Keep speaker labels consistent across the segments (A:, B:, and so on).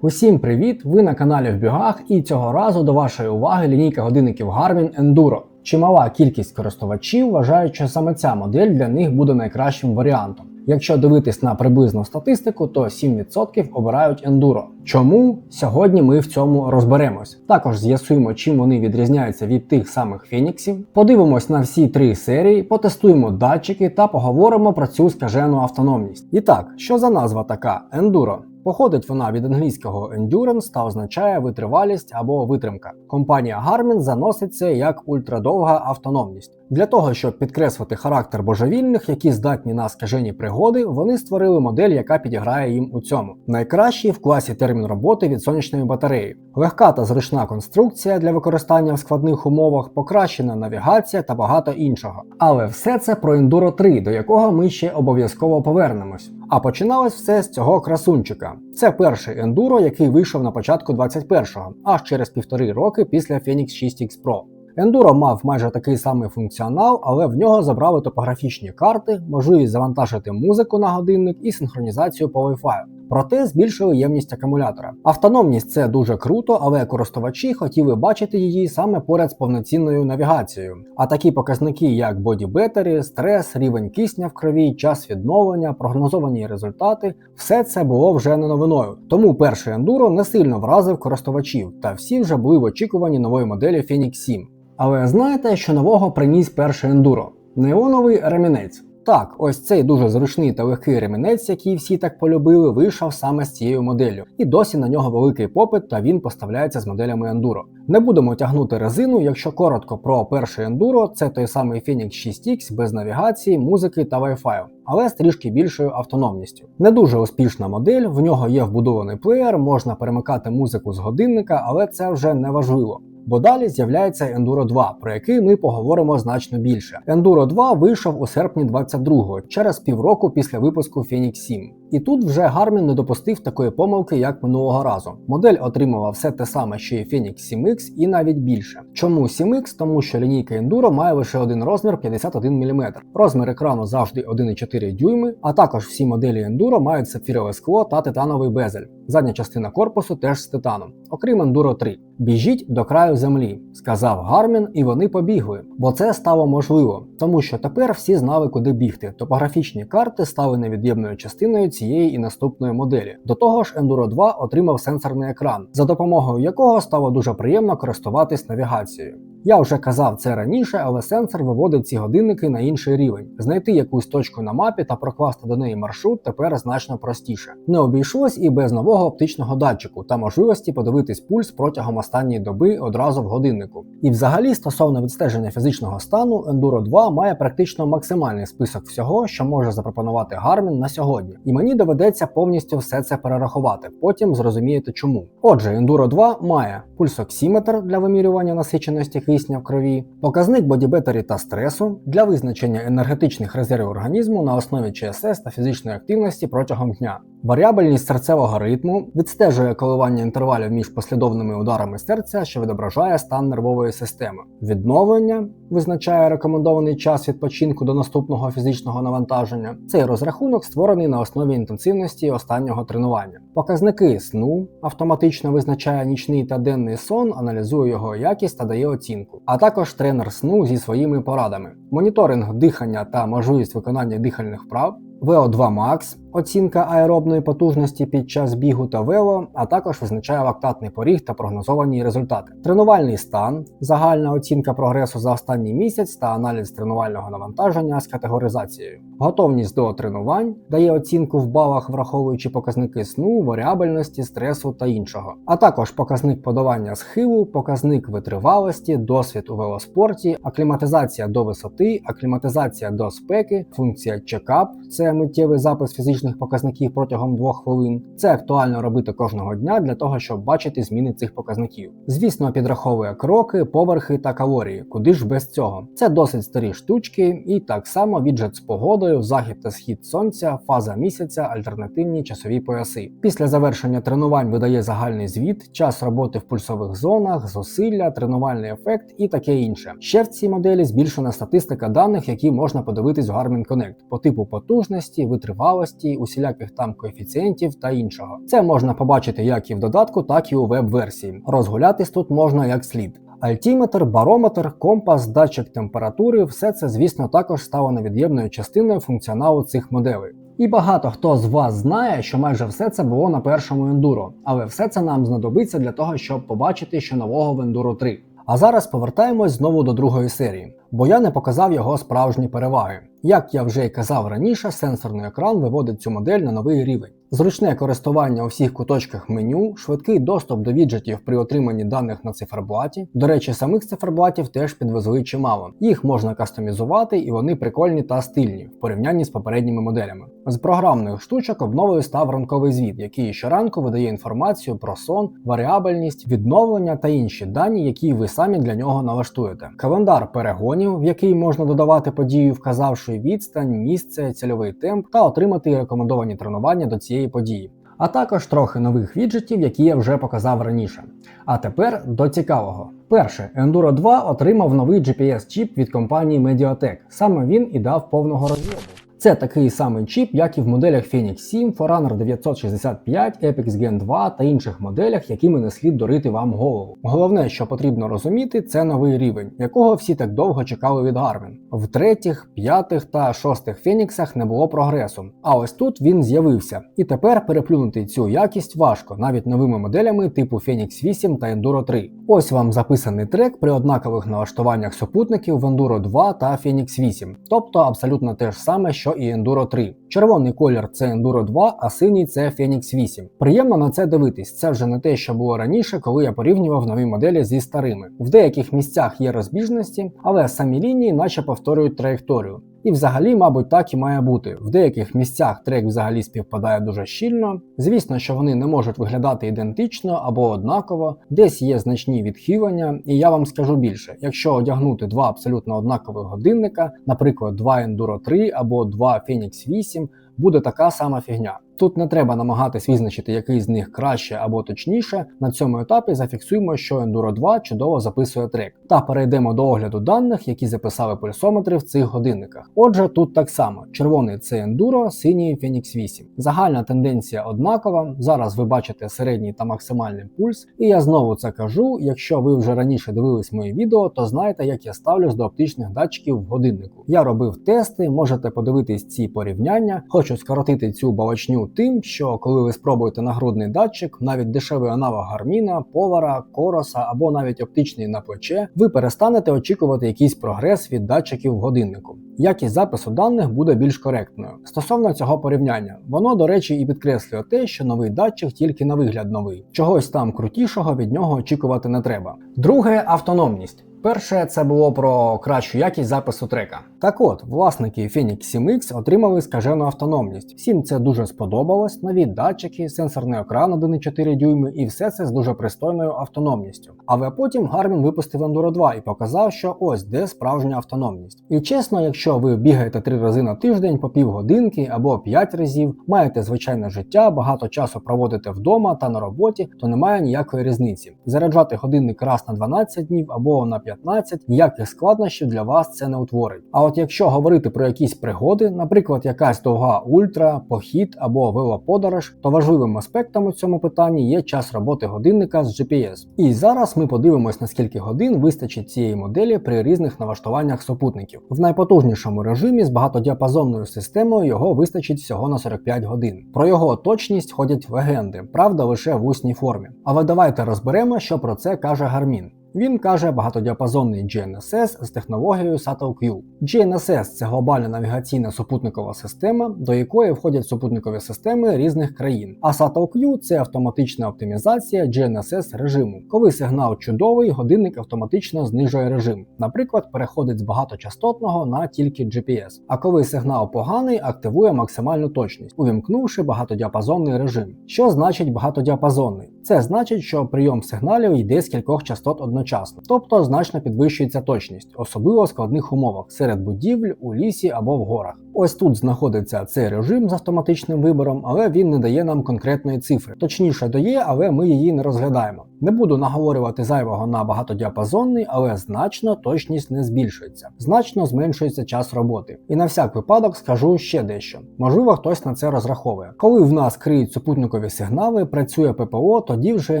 A: Усім привіт! Ви на каналі в бігах, і цього разу до вашої уваги лінійка годинників Garmin Enduro. Чимала кількість користувачів вважають, що саме ця модель для них буде найкращим варіантом. Якщо дивитись на приблизну статистику, то 7% обирають Enduro. Чому? Сьогодні ми в цьому розберемось. Також з'ясуємо, чим вони відрізняються від тих самих Феніксів. Подивимось на всі три серії, потестуємо датчики та поговоримо про цю скажену автономність. І так, що за назва така Enduro? Походить вона від англійського endurance та означає витривалість або витримка. Компанія Garmin заносить це як ультрадовга автономність. Для того, щоб підкреслити характер божевільних, які здатні на скажені пригоди, вони створили модель, яка підіграє їм у цьому. Найкращий в класі термін роботи від сонячної батареї, легка та зручна конструкція для використання в складних умовах, покращена навігація та багато іншого. Але все це про Enduro 3, до якого ми ще обов'язково повернемось. А починалось все з цього красунчика. Це перший ендуро, який вийшов на початку 21-го, аж через півтори роки після Phoenix 6X Pro. Enduro мав майже такий самий функціонал, але в нього забрали топографічні карти, можливість завантажити музику на годинник і синхронізацію по Wi-Fi. Проте збільшили ємність акумулятора. Автономність це дуже круто, але користувачі хотіли бачити її саме поряд з повноцінною навігацією. А такі показники, як Battery, стрес, рівень кисня в крові, час відновлення, прогнозовані результати, все це було вже не новиною. Тому перший ендуро не сильно вразив користувачів, та всі вже були в очікуванні нової моделі Phoenix 7. Але знаєте, що нового приніс перший ендуро? Неоновий ремінець. Так, ось цей дуже зручний та легкий ремінець, який всі так полюбили, вийшов саме з цією моделлю. І досі на нього великий попит, та він поставляється з моделями Enduro. Не будемо тягнути резину, якщо коротко про перший Enduro, це той самий Phoenix 6X без навігації, музики та Wi-Fi, але з трішки більшою автономністю. Не дуже успішна модель, в нього є вбудований плеєр, можна перемикати музику з годинника, але це вже не важливо. Бо далі з'являється Enduro 2, про який ми поговоримо значно більше. Enduro 2 вийшов у серпні 22-го, через півроку після випуску Phoenix 7. І тут вже Garmin не допустив такої помилки, як минулого разу. Модель отримала все те саме, що і Phoenix 7X, і навіть більше. Чому 7X? Тому що лінійка Enduro має лише один розмір 51 мм. Розмір екрану завжди 1,4 дюйми, а також всі моделі Enduro мають сапфірове скло та титановий безель. Задня частина корпусу теж з титаном, окрім Enduro 3. Біжіть до краю землі, сказав Гармін, і вони побігли, бо це стало можливо, тому що тепер всі знали, куди бігти. Топографічні карти стали невід'ємною частиною цієї і наступної моделі. До того ж, Enduro 2 отримав сенсорний екран, за допомогою якого стало дуже приємно користуватись навігацією. Я вже казав це раніше, але сенсор виводить ці годинники на інший рівень. Знайти якусь точку на мапі та прокласти до неї маршрут тепер значно простіше. Не обійшлось і без нового оптичного датчику та можливості подивитись пульс протягом останньої доби одразу в годиннику. І взагалі, стосовно відстеження фізичного стану, Enduro 2 має практично максимальний список всього, що може запропонувати Garmin на сьогодні. І мені доведеться повністю все це перерахувати. Потім зрозумієте чому. Отже, Enduro 2 має пульсоксиметр для вимірювання насиченості кисня в крові, показник бодібетері та стресу для визначення енергетичних резервів організму на основі ЧСС та фізичної активності протягом дня. Варіабельність серцевого ритму відстежує коливання інтервалів між послідовними ударами серця, що відображає стан нервової системи. Відновлення визначає рекомендований час відпочинку до наступного фізичного навантаження. Цей розрахунок створений на основі інтенсивності останнього тренування. Показники сну автоматично визначає нічний та денний сон, аналізує його якість та дає оцінку, а також тренер сну зі своїми порадами, моніторинг дихання та можливість виконання дихальних вправ. VO2 Max оцінка аеробної потужності під час бігу та вело, а також визначає лактатний поріг та прогнозовані результати. Тренувальний стан, загальна оцінка прогресу за останній місяць та аналіз тренувального навантаження з категоризацією. Готовність до тренувань дає оцінку в балах, враховуючи показники сну, варіабельності, стресу та іншого, а також показник подавання схилу, показник витривалості, досвід у велоспорті, акліматизація до висоти, акліматизація до спеки, функція чекап це миттєвий запис фізичних показників протягом двох хвилин. Це актуально робити кожного дня для того, щоб бачити зміни цих показників. Звісно, підраховує кроки, поверхи та калорії, куди ж без цього. Це досить старі штучки, і так само віджит з погодою, захід та схід сонця, фаза місяця, альтернативні часові пояси. Після завершення тренувань видає загальний звіт, час роботи в пульсових зонах, зусилля, тренувальний ефект і таке інше. Ще в цій моделі збільшена статистика даних, які можна подивитись в Garmin Connect по типу потужності, потужності, витривалості, усіляких там коефіцієнтів та іншого. Це можна побачити як і в додатку, так і у веб-версії. Розгулятись тут можна як слід. Альтіметр, барометр, компас, датчик температури все це, звісно, також стало невід'ємною частиною функціоналу цих моделей. І багато хто з вас знає, що майже все це було на першому ендуро, але все це нам знадобиться для того, щоб побачити, що нового в ендуро 3. А зараз повертаємось знову до другої серії, бо я не показав його справжні переваги. Як я вже й казав раніше, сенсорний екран виводить цю модель на новий рівень. Зручне користування у всіх куточках меню, швидкий доступ до віджитів при отриманні даних на циферблаті. До речі, самих циферблатів теж підвезли чимало. Їх можна кастомізувати і вони прикольні та стильні в порівнянні з попередніми моделями. З програмних штучок обновою став ранковий звіт, який щоранку видає інформацію про сон, варіабельність, відновлення та інші дані, які ви самі для нього налаштуєте. Календар перегонів, в який можна додавати подію, вказавши відстань, місце, цільовий темп та отримати рекомендовані тренування до цієї події. А також трохи нових віджитів, які я вже показав раніше. А тепер до цікавого. Перше, Enduro 2 отримав новий GPS-чіп від компанії Mediatek. Саме він і дав повного розйобу. Це такий самий чіп, як і в моделях Phoenix 7, Forerunner 965, Epix Gen 2 та інших моделях, якими не слід дурити вам голову. Головне, що потрібно розуміти, це новий рівень, якого всі так довго чекали від Garmin. В третіх, п'ятих та шостих Феніксах не було прогресу. А ось тут він з'явився. І тепер переплюнути цю якість важко, навіть новими моделями типу Phoenix 8 та Enduro 3. Ось вам записаний трек при однакових налаштуваннях супутників в Enduro 2 та Phoenix 8, тобто абсолютно те ж саме, що і Enduro 3. Червоний колір це Enduro 2, а синій це Phoenix 8. Приємно на це дивитись. Це вже не те, що було раніше, коли я порівнював нові моделі зі старими. В деяких місцях є розбіжності, але самі лінії наче повторюють траєкторію. І взагалі, мабуть, так і має бути. В деяких місцях трек взагалі співпадає дуже щільно. Звісно, що вони не можуть виглядати ідентично або однаково, десь є значні відхилення, і я вам скажу більше: якщо одягнути два абсолютно однакових годинника, наприклад, два Enduro 3 або два Phoenix 8, буде така сама фігня. Тут не треба намагатись визначити, який з них краще або точніше. На цьому етапі зафіксуємо, що Enduro 2 чудово записує трек, та перейдемо до огляду даних, які записали пульсометри в цих годинниках. Отже, тут так само: червоний це Enduro, синій Phoenix 8. Загальна тенденція однакова. Зараз ви бачите середній та максимальний пульс. І я знову це кажу. Якщо ви вже раніше дивились мої відео, то знаєте, як я ставлюсь до оптичних датчиків в годиннику. Я робив тести, можете подивитись ці порівняння. Хочу скоротити цю балачню тим, що коли ви спробуєте нагрудний датчик, навіть дешевий аналог гарміна, повара, короса або навіть оптичний на плече, ви перестанете очікувати якийсь прогрес від датчиків в годиннику. Якість запису даних буде більш коректною. Стосовно цього порівняння, воно, до речі, і підкреслює те, що новий датчик тільки на вигляд новий. Чогось там крутішого від нього очікувати не треба. Друге автономність. Перше це було про кращу якість запису трека. Так от, власники Phoenix 7X отримали скажену автономність. Всім це дуже сподобалось, нові датчики, сенсорний екран 1,4 дюйми і все це з дуже пристойною автономністю. Але потім Garmin випустив Enduro 2 і показав, що ось де справжня автономність. І чесно, якщо ви бігаєте три рази на тиждень по півгодинки або 5 разів, маєте звичайне життя, багато часу проводите вдома та на роботі, то немає ніякої різниці. Заряджати годинник раз на 12 днів або на 15, ніяких складнощів для вас це не утворить. А от якщо говорити про якісь пригоди, наприклад, якась довга ультра, похід або велоподорож, то важливим аспектом у цьому питанні є час роботи годинника з GPS. І зараз ми подивимось, наскільки годин вистачить цієї моделі при різних налаштуваннях супутників. В найпотужнішому режимі з багатодіапазонною системою його вистачить всього на 45 годин. Про його точність ходять легенди, правда, лише в усній формі. Але давайте розберемо, що про це каже Гармін. Він каже багатодіапазонний GNSS з технологією SATEL-Q. GNSS це глобальна навігаційна супутникова система, до якої входять супутникові системи різних країн. А SATEL-Q – це автоматична оптимізація GNSS режиму. Коли сигнал чудовий, годинник автоматично знижує режим. Наприклад, переходить з багаточастотного на тільки GPS. А коли сигнал поганий, активує максимальну точність, увімкнувши багатодіапазонний режим. Що значить багатодіапазонний? Це значить, що прийом сигналів йде з кількох частот одночасно, тобто значно підвищується точність, особливо в складних умовах серед будівель, у лісі або в горах. Ось тут знаходиться цей режим з автоматичним вибором, але він не дає нам конкретної цифри. Точніше дає, але ми її не розглядаємо. Не буду наговорювати зайвого на багатодіапазонний, але значно точність не збільшується, значно зменшується час роботи. І на всяк випадок скажу ще дещо. Можливо, хтось на це розраховує. Коли в нас криють супутникові сигнали, працює ППО, тоді вже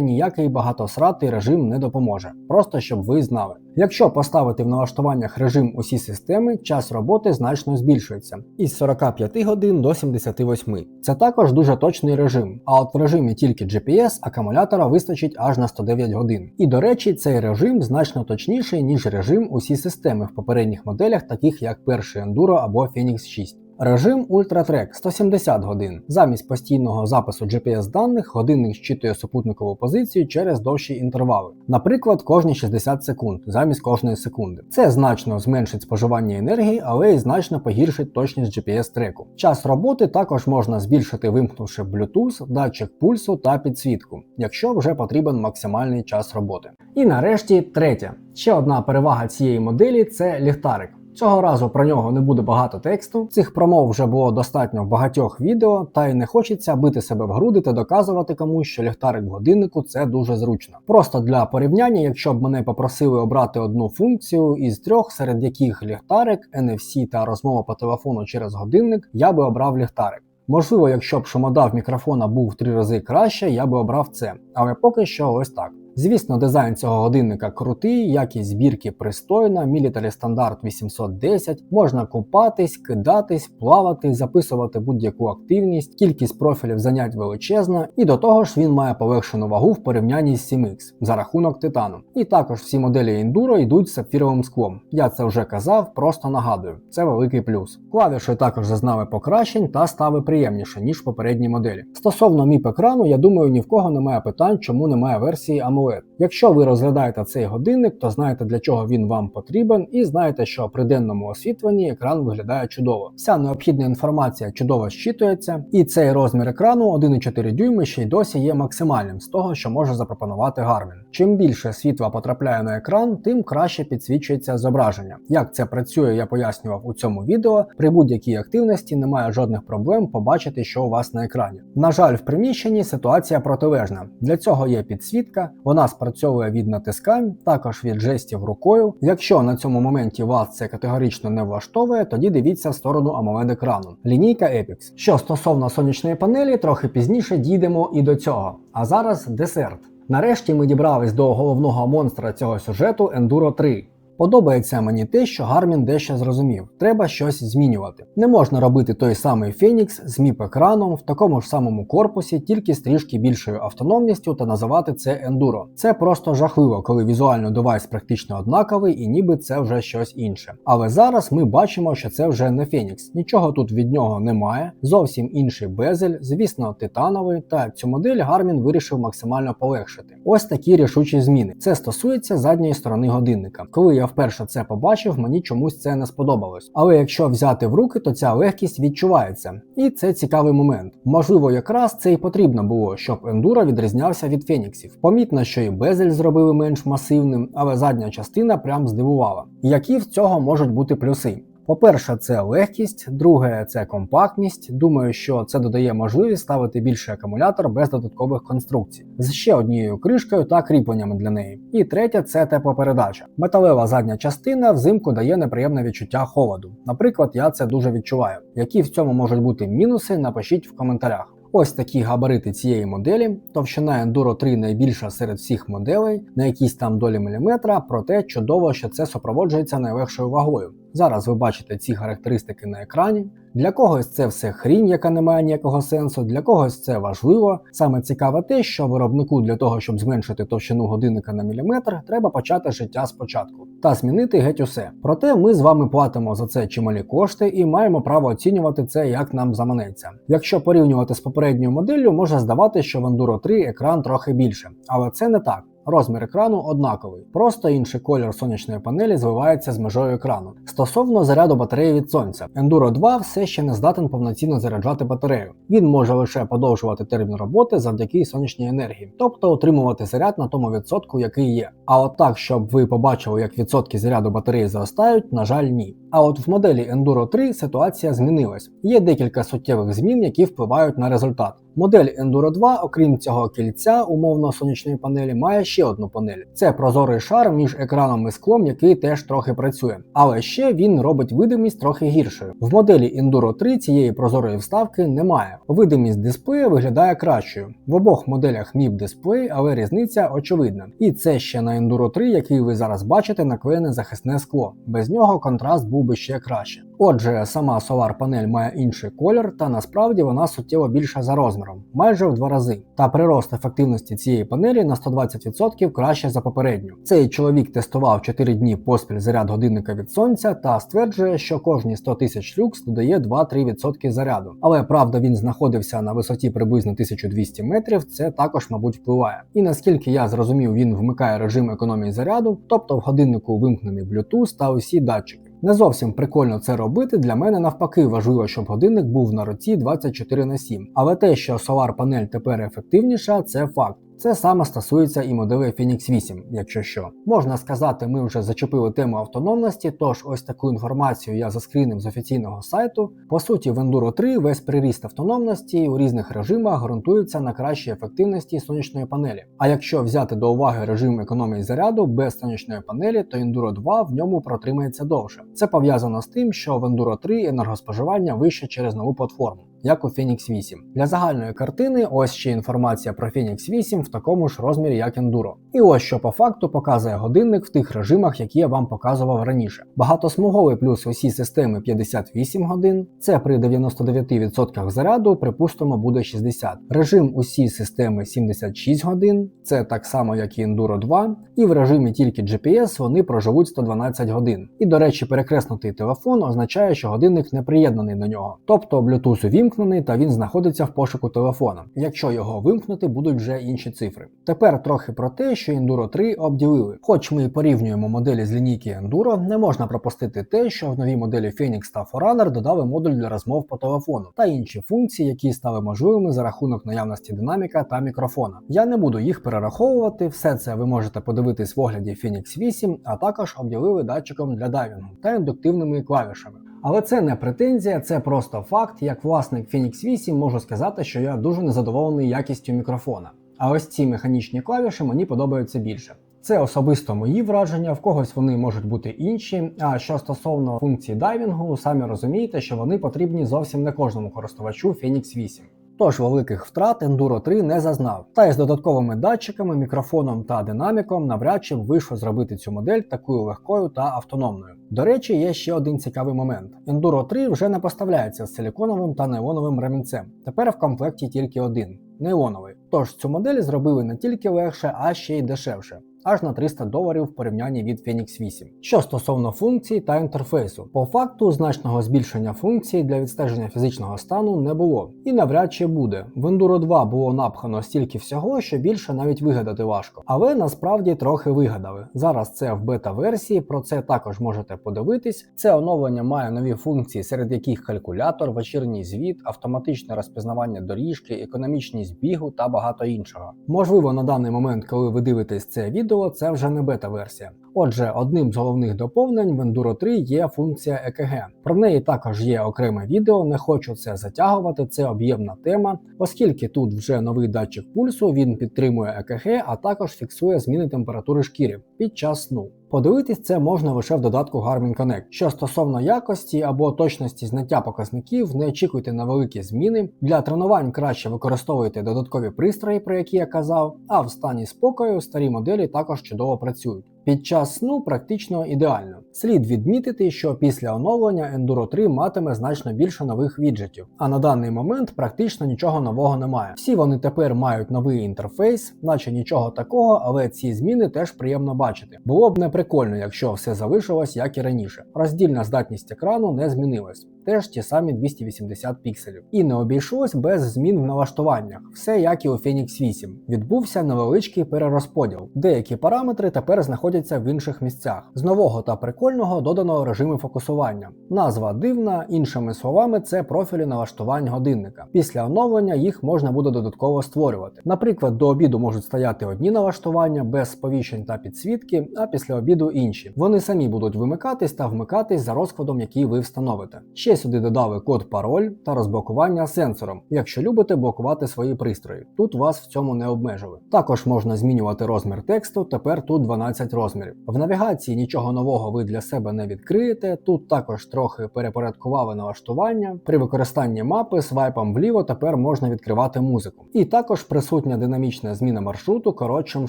A: ніякий багатосратий режим не допоможе. Просто щоб ви знали. Якщо поставити в налаштуваннях режим усі системи, час роботи значно збільшується із 45 годин до 78. Це також дуже точний режим. А от в режимі тільки GPS акумулятора вистачить аж на 109 годин. І до речі, цей режим значно точніший, ніж режим усі системи в попередніх моделях, таких як перший Enduro або Phoenix 6. Режим UltraTrack 170 годин. Замість постійного запису GPS даних годинник щитує супутникову позицію через довші інтервали, наприклад, кожні 60 секунд замість кожної секунди. Це значно зменшить споживання енергії, але й значно погіршить точність GPS-треку. Час роботи також можна збільшити, вимкнувши Bluetooth, датчик пульсу та підсвітку, якщо вже потрібен максимальний час роботи. І нарешті третє. Ще одна перевага цієї моделі це ліхтарик. Цього разу про нього не буде багато тексту. Цих промов вже було достатньо в багатьох відео, та й не хочеться бити себе в груди та доказувати комусь, що ліхтарик в годиннику це дуже зручно. Просто для порівняння, якщо б мене попросили обрати одну функцію із трьох, серед яких ліхтарик, NFC та розмова по телефону через годинник, я би обрав ліхтарик. Можливо, якщо б шумодав мікрофона був в три рази краще, я би обрав це, але поки що ось так. Звісно, дизайн цього годинника крутий, якість збірки пристойна, мілітарі стандарт 810, можна купатись, кидатись, плавати, записувати будь-яку активність, кількість профілів занять величезна, і до того ж він має полегшену вагу в порівнянні з 7X за рахунок титану. І також всі моделі Enduro йдуть з сапфіровим склом. Я це вже казав, просто нагадую, це великий плюс. Клавіші також зазнали покращень та стали приємніше, ніж попередні моделі. Стосовно міп екрану, я думаю, ні в кого немає питань, чому немає версії AMOLED. work. Якщо ви розглядаєте цей годинник, то знаєте для чого він вам потрібен, і знаєте, що при денному освітленні екран виглядає чудово. Вся необхідна інформація чудово щитується, і цей розмір екрану 1,4 дюйми ще й досі є максимальним з того, що може запропонувати Garmin. Чим більше світла потрапляє на екран, тим краще підсвічується зображення. Як це працює, я пояснював у цьому відео. При будь-якій активності немає жодних проблем побачити, що у вас на екрані. На жаль, в приміщенні ситуація протилежна. Для цього є підсвітка. Вона вона спрацьовує від натискань, також від жестів рукою. Якщо на цьому моменті вас це категорично не влаштовує, тоді дивіться в сторону amoled екрану. Лінійка Epix. Що стосовно сонячної панелі, трохи пізніше дійдемо і до цього. А зараз десерт. Нарешті ми дібрались до головного монстра цього сюжету Enduro 3. Подобається мені те, що Гармін дещо зрозумів, треба щось змінювати. Не можна робити той самий Фенікс з міп екраном в такому ж самому корпусі, тільки з трішки більшою автономністю та називати це ендуро. Це просто жахливо, коли візуально девайс практично однаковий і ніби це вже щось інше. Але зараз ми бачимо, що це вже не Фенікс. Нічого тут від нього немає, зовсім інший безель, звісно, титановий, та цю модель Гармін вирішив максимально полегшити. Ось такі рішучі зміни. Це стосується задньої сторони годинника. Коли я вперше це побачив, мені чомусь це не сподобалось. Але якщо взяти в руки, то ця легкість відчувається. І це цікавий момент. Можливо, якраз це і потрібно було, щоб ендура відрізнявся від феніксів. Помітно, що і безель зробили менш масивним, але задня частина прям здивувала. Які в цього можуть бути плюси? По-перше, це легкість, друге це компактність. Думаю, що це додає можливість ставити більший акумулятор без додаткових конструкцій, з ще однією кришкою та кріпленнями для неї. І третє це теплопередача. Металева задня частина взимку дає неприємне відчуття холоду. Наприклад, я це дуже відчуваю. Які в цьому можуть бути мінуси, напишіть в коментарях. Ось такі габарити цієї моделі. Товщина Enduro 3 найбільша серед всіх моделей, на якісь там долі міліметра, проте чудово, що це супроводжується найлегшою вагою. Зараз ви бачите ці характеристики на екрані. Для когось це все хрінь, яка не має ніякого сенсу, для когось це важливо. Саме цікаве те, що виробнику для того, щоб зменшити товщину годинника на міліметр, треба почати життя спочатку та змінити геть усе. Проте ми з вами платимо за це чималі кошти і маємо право оцінювати це, як нам заманеться. Якщо порівнювати з попередньою моделлю, може здавати, що в Enduro 3 екран трохи більше, але це не так. Розмір екрану однаковий, просто інший колір сонячної панелі звивається з межою екрану. Стосовно заряду батареї від сонця, Enduro 2 все ще не здатен повноцінно заряджати батарею. Він може лише подовжувати термін роботи завдяки сонячній енергії, тобто отримувати заряд на тому відсотку, який є. А от так, щоб ви побачили, як відсотки заряду батареї зростають, на жаль, ні. А от в моделі Enduro 3 ситуація змінилась. Є декілька суттєвих змін, які впливають на результат. Модель Enduro 2, окрім цього кільця умовно сонячної панелі, має ще одну панель. Це прозорий шар між екраном і склом, який теж трохи працює. Але ще він робить видимість трохи гіршою. В моделі Enduro 3 цієї прозорої вставки немає. Видимість дисплея виглядає кращою. В обох моделях MIP дисплей, але різниця очевидна. І це ще на Enduro 3, який ви зараз бачите, наклеєне захисне скло. Без нього контраст був би ще краще. Отже, сама Solar панель має інший колір, та насправді вона суттєво більша за розміром, майже в два рази. Та прирост ефективності цієї панелі на 120% краще за попередню. Цей чоловік тестував 4 дні поспіль заряд годинника від сонця та стверджує, що кожні 100 тисяч люкс додає 2-3% заряду. Але правда, він знаходився на висоті приблизно 1200 метрів, це також, мабуть, впливає. І наскільки я зрозумів, він вмикає режим економії заряду, тобто в годиннику вимкнений Bluetooth та усі датчики. Не зовсім прикольно це робити. Для мене навпаки важливо, щоб годинник був на руці 24 на 7. Але те, що Solar панель тепер ефективніша, це факт. Це саме стосується і моделей Phoenix 8, якщо що. Можна сказати, ми вже зачепили тему автономності, тож ось таку інформацію я заскрінив з офіційного сайту. По суті, в Enduro 3 весь приріст автономності у різних режимах ґрунтується на кращій ефективності сонячної панелі. А якщо взяти до уваги режим економії заряду без сонячної панелі, то Enduro 2 в ньому протримається довше. Це пов'язано з тим, що в Enduro 3 енергоспоживання вище через нову платформу як у Phoenix 8. Для загальної картини ось ще інформація про Phoenix 8 в такому ж розмірі, як Enduro. І ось що по факту показує годинник в тих режимах, які я вам показував раніше. Багатосмуговий плюс усі системи 58 годин, це при 99% заряду, припустимо, буде 60. Режим усі системи 76 годин, це так само, як і Enduro 2, і в режимі тільки GPS вони проживуть 112 годин. І, до речі, перекреснутий телефон означає, що годинник не приєднаний до нього. Тобто Bluetooth вімкнений та він знаходиться в пошуку телефона. Якщо його вимкнути, будуть вже інші цифри. Тепер трохи про те, що Enduro 3 обділили. Хоч ми порівнюємо моделі з лінійки Enduro, не можна пропустити те, що в новій моделі Phoenix та Forerunner додали модуль для розмов по телефону та інші функції, які стали можливими за рахунок наявності динаміка та мікрофона. Я не буду їх перераховувати, все це ви можете подивитись в огляді Phoenix 8, а також обділили датчиком для дайвінгу та індуктивними клавішами. Але це не претензія, це просто факт. Як власник Phoenix 8 можу сказати, що я дуже незадоволений якістю мікрофона. А ось ці механічні клавіші мені подобаються більше. Це особисто мої враження, в когось вони можуть бути інші. А що стосовно функції дайвінгу, самі розумієте, що вони потрібні зовсім не кожному користувачу Phoenix 8. Тож великих втрат Enduro 3 не зазнав. Та й з додатковими датчиками, мікрофоном та динаміком навряд чи вийшло зробити цю модель такою легкою та автономною. До речі, є ще один цікавий момент: Enduro 3 вже не поставляється з силіконовим та нейлоновим ремінцем. Тепер в комплекті тільки один нейлоновий. Тож цю модель зробили не тільки легше, а ще й дешевше аж на 300 доларів в порівнянні від Phoenix 8. Що стосовно функцій та інтерфейсу, по факту значного збільшення функцій для відстеження фізичного стану не було і навряд чи буде. В Enduro 2 було напхано стільки всього, що більше навіть вигадати важко. Але насправді трохи вигадали. Зараз це в бета-версії, про це також можете подивитись. Це оновлення має нові функції, серед яких калькулятор, вечірній звіт, автоматичне розпізнавання доріжки, економічність бігу та багато іншого. Можливо, на даний момент, коли ви дивитесь це відео, відео це вже не бета-версія. Отже, одним з головних доповнень в Enduro 3 є функція ЕКГ. Про неї також є окреме відео, не хочу це затягувати, це об'ємна тема, оскільки тут вже новий датчик пульсу, він підтримує ЕКГ, а також фіксує зміни температури шкіри під час сну. Подивитись це можна лише в додатку Garmin Connect. Що стосовно якості або точності зняття показників, не очікуйте на великі зміни. Для тренувань краще використовуйте додаткові пристрої, про які я казав, а в стані спокою старі моделі також чудово працюють. Під час сну практично ідеально. Слід відмітити, що після оновлення Enduro 3 матиме значно більше нових віджитів, а на даний момент практично нічого нового немає. Всі вони тепер мають новий інтерфейс, наче нічого такого, але ці зміни теж приємно бачити. Було б не прикольно, якщо все залишилось як і раніше. Роздільна здатність екрану не змінилась. Теж ті самі 280 пікселів. І не обійшлось без змін в налаштуваннях, все як і у Phoenix 8. Відбувся невеличкий перерозподіл. Деякі параметри тепер знаходяться в інших місцях. З нового та прикольного додано режими фокусування. Назва дивна, іншими словами, це профілі налаштувань годинника. Після оновлення їх можна буде додатково створювати. Наприклад, до обіду можуть стояти одні налаштування без сповіщень та підсвітки, а після обіду інші. Вони самі будуть вимикатись та вмикатись за розкладом, який ви встановите. Ще сюди додали код пароль та розблокування сенсором, якщо любите блокувати свої пристрої. Тут вас в цьому не обмежили. Також можна змінювати розмір тексту, тепер тут 12 розмірів. В навігації нічого нового ви для себе не відкриєте. Тут також трохи перепорядкували налаштування. При використанні мапи свайпом вліво тепер можна відкривати музику. І також присутня динамічна зміна маршруту коротшим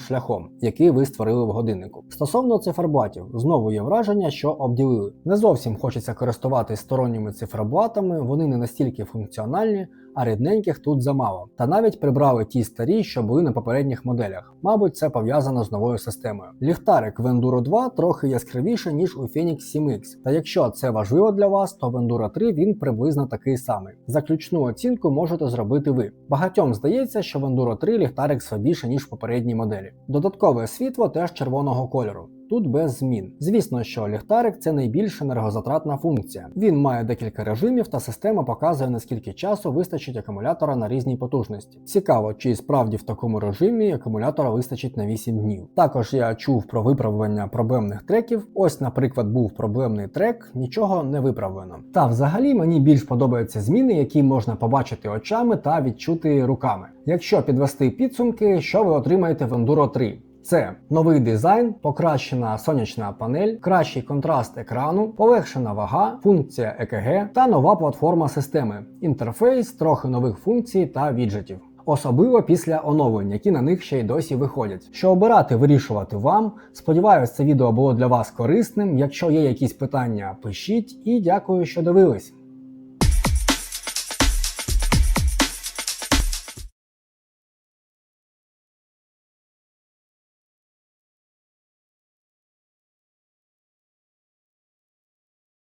A: шляхом, який ви створили в годиннику. Стосовно циферблатів, знову є враження, що обділили. Не зовсім хочеться користуватись сторонніми циферблатами, вони не настільки функціональні, а рідненьких тут замало. Та навіть прибрали ті старі, що були на попередніх моделях. Мабуть, це пов'язано з новою системою. Ліхтарик в Enduro 2 трохи яскравіше, ніж у Phoenix 7X. Та якщо це важливо для вас, то в Enduro 3 він приблизно такий самий. Заключну оцінку можете зробити ви. Багатьом здається, що в Enduro 3 ліхтарик слабіше, ніж в попередній моделі. Додаткове світло теж червоного кольору. Тут без змін. Звісно, що ліхтарик це найбільш енергозатратна функція. Він має декілька режимів, та система показує наскільки часу вистачить акумулятора на різній потужності. Цікаво, чи справді в такому режимі акумулятора вистачить на 8 днів. Також я чув про виправлення проблемних треків. Ось, наприклад, був проблемний трек, нічого не виправлено. Та взагалі мені більш подобаються зміни, які можна побачити очами та відчути руками. Якщо підвести підсумки, що ви отримаєте в Enduro 3? Це новий дизайн, покращена сонячна панель, кращий контраст екрану, полегшена вага, функція ЕКГ та нова платформа системи, інтерфейс, трохи нових функцій та віджитів. Особливо після оновлень, які на них ще й досі виходять. Що обирати, вирішувати вам. Сподіваюсь, це відео було для вас корисним. Якщо є якісь питання, пишіть і дякую, що дивились.